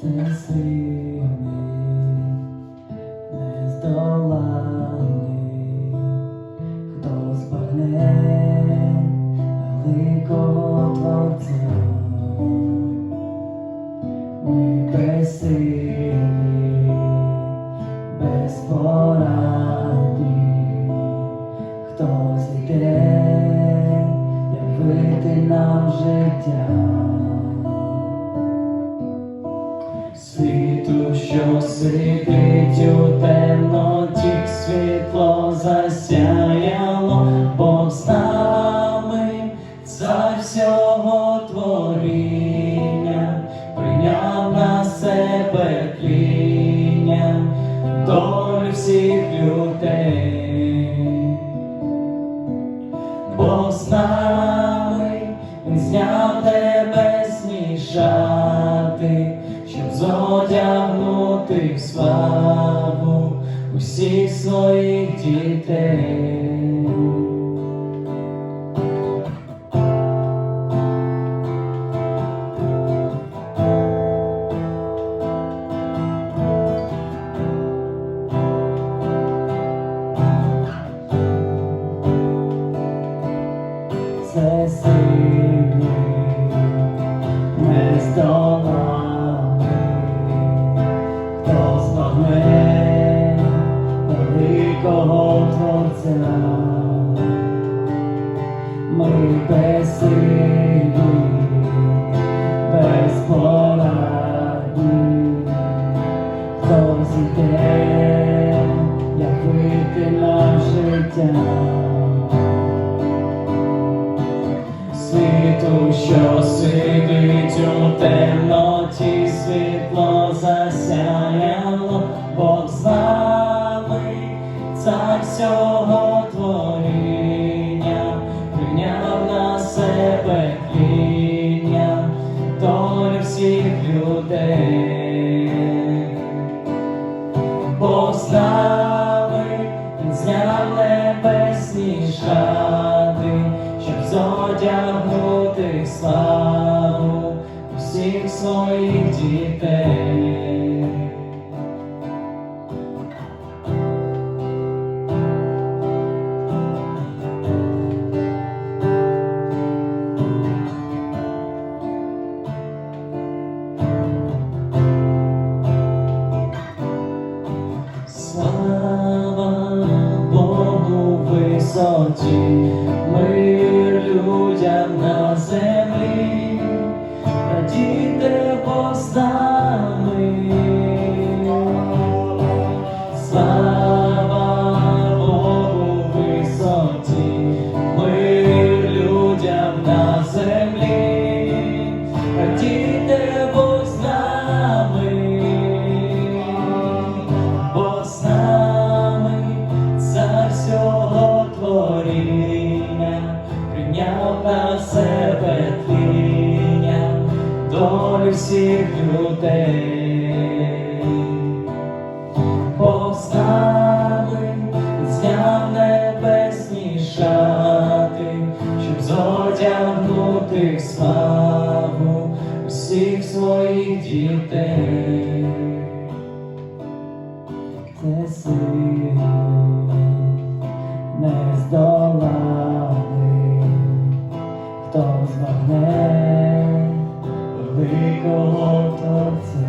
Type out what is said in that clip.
Це сильний, нездоланий, хто збагне великого Творця. Ми безсилі, безпорадні, хто зійде, нам життя. Світу, що сидить у темноті, світло засяяло, Бог з нами, цар всього творіння, прийняв на себе тління, долю всіх людей. Зняв тебе шати, щоб зодягнути в славу усіх своїх дітей. Нездоланий, хто змогне великого Творця. Ми безпорадні, Світу, що сидить у темноті, світло засяяло, Бог з нами, цар всього творіння, прийняв на себе тління, долю всіх людей. Бог з нами, зняв небесні щоб Слава Богу висоті, людям на землі, радіти Бог на себе тління, долю всіх людей. Нами, зняв небесні шати, щоб зодягнути в славу усіх своїх дітей. Це сильний, нездоланий, хто збагне великого Творця.